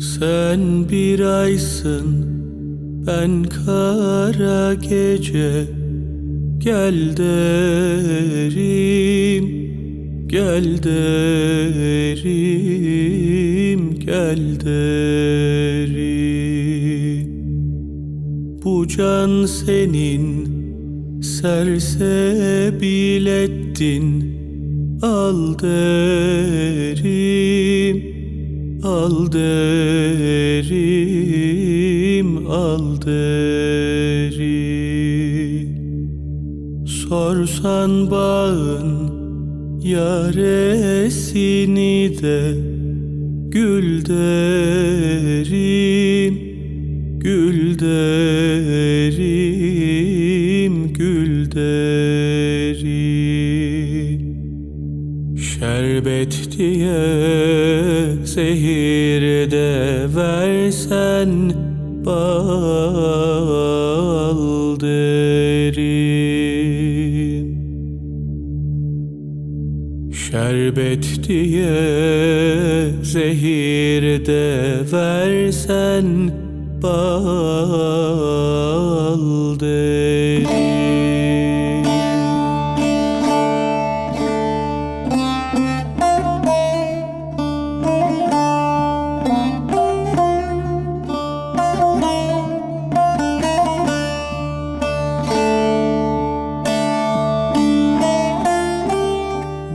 Sen bir aysın, ben kara gece. Gel derim, gel derim, gel derim. Bu can senin, sersebil ettin Al derim, Al derim, al derim. Sorsan bağın yaresini de Gül derim, gül derim, Şerbet diye zehir de versen bal derim Şerbet diye zehir de versen bal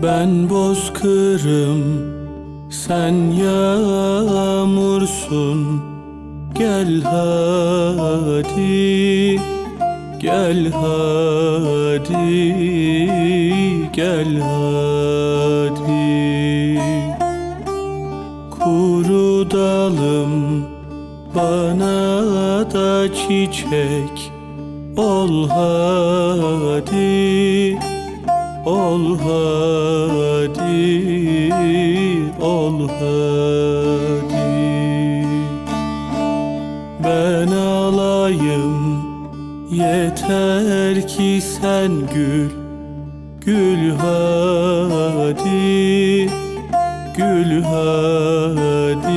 Ben bozkırım, sen yağmursun. Gel hadi, gel hadi, gel hadi. Kuru dalım bana da çiçek Ol hadi, ol hadi, hadi. Ben alayım. Yeter ki sen gül. Gül hadi, gül hadi,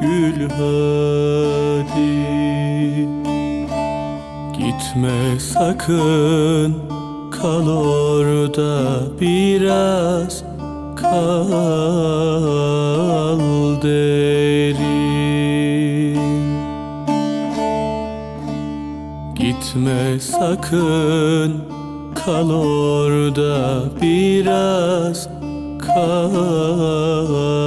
gül hadi. Gitme sakın. Kal orada biraz kal derim. Gitme sakın kal orada biraz kal